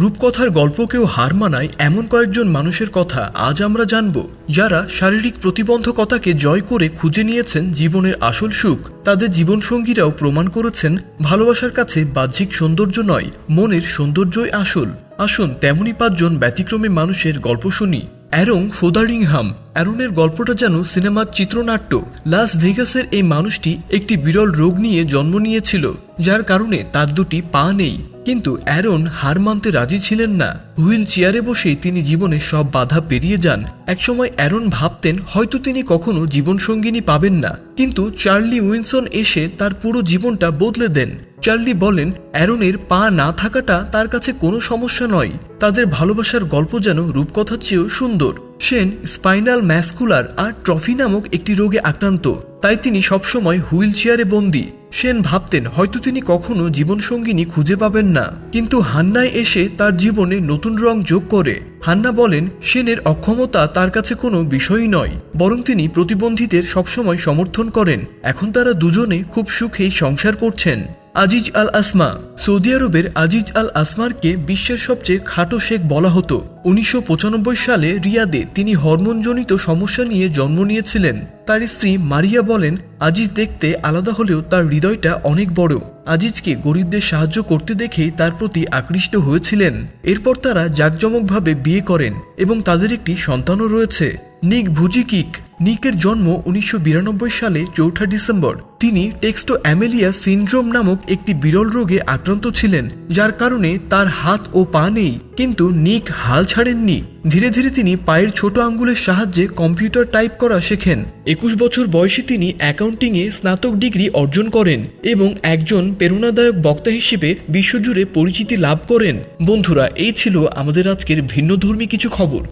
রূপকথার গল্পকেও হার মানায় এমন কয়েকজন মানুষের কথা আজ আমরা জানব। যারা শারীরিক প্রতিবন্ধকতাকে জয় করে খুঁজে নিয়েছেন জীবনের আসল সুখ, তাদের জীবনসঙ্গীরাও প্রমাণ করেছেন ভালোবাসার কাছে বাহ্যিক সৌন্দর্য নয়, মনের সৌন্দর্যই আসল। আসুন তেমনই পাঁচজন ব্যতিক্রমী মানুষের গল্প শুনি। অ্যারং ফোদারিংহাম। অ্যারনের গল্পটা যেন সিনেমার চিত্রনাট্য। লাস ভেগাসের এই মানুষটি একটি বিরল রোগ নিয়ে জন্ম নিয়েছিল, যার কারণে তার দুটি পা নেই। কিন্তু অ্যারন হার মানতে রাজি ছিলেন না। হুইল চেয়ারে বসেই তিনি জীবনে সব বাধা পেরিয়ে যান। একসময় অ্যারন ভাবতেন, হয়তো তিনি কখনো জীবনসঙ্গিনী পাবেন না। কিন্তু চার্লি উইনসন এসে তার পুরো জীবনটা বদলে দেন। চার্লি বলেন, অ্যারনের পা না থাকাটা তার কাছে কোনো সমস্যা নয়। তাদের ভালোবাসার গল্প যেন রূপকথার চেয়েও সুন্দর। সেন স্পাইনাল ম্যাসকুলার আর ট্রফি নামক একটি রোগে আক্রান্ত। তাই তিনি সবসময় হুইল চেয়ারে বন্দী। সেন ভাবতেন, হয়তো তিনি কখনো জীবনসঙ্গিনী খুঁজে পাবেন না। কিন্তু হান্নায় এসে তার জীবনে নতুন রং যোগ করে। হান্না বলেন, সেনের অক্ষমতা তার কাছে কোনো বিষয়ই নয়। বরং তিনি প্রতিবন্ধীদের সবসময় সমর্থন করেন। এখন তারা দুজনে খুব সুখেই সংসার করছেন। আজিজ আল আসমা সৌদি আরবের আজিজ আল আসমারকে বিশ্বের সবচেয়ে খাটো শেখ বলা হতো। উনিশশো পঁচানব্বই সালে রিয়াদে তিনি হরমোনজনিত সমস্যা নিয়ে জন্ম নিয়েছিলেন। তার স্ত্রী মারিয়া বলেন, আজিজ দেখতে আলাদা হলেও তার হৃদয়টা অনেক বড়। আজিজকে গরিবদের সাহায্য করতে দেখেই তার প্রতি আকৃষ্ট হয়েছিলেন। এরপর তারা জাঁকজমকভাবে বিয়ে করেন এবং তাদের একটি সন্তানও রয়েছে। নিক ভুজিকিক নিকের জন্ম উনিশশো বিরানব্বই সালে চৌঠা ডিসেম্বর। তিনি টেক্সটো অ্যামেলিয়া সিনড্রোম নামক একটি বিরল রোগে আক্রান্ত ছিলেন, যার কারণে তার হাত ও পা নেই, কিন্তু নিক হাল ছাড়েননি। ধীরে ধীরে তিনি পায়ের ছোট আঙ্গুলের সাহায্যে কম্পিউটার টাইপ করা শেখেন। একুশ বছর বয়সে তিনি অ্যাকাউন্টিংয়ে স্নাতক ডিগ্রি অর্জন করেন এবং একজন প্রেরণাদায়ক বক্তা হিসেবে বিশ্বজুড়ে পরিচিতি লাভ করেন। বন্ধুরা, এই ছিল আমাদের আজকের ভিন্নধর্মী কিছু খবর।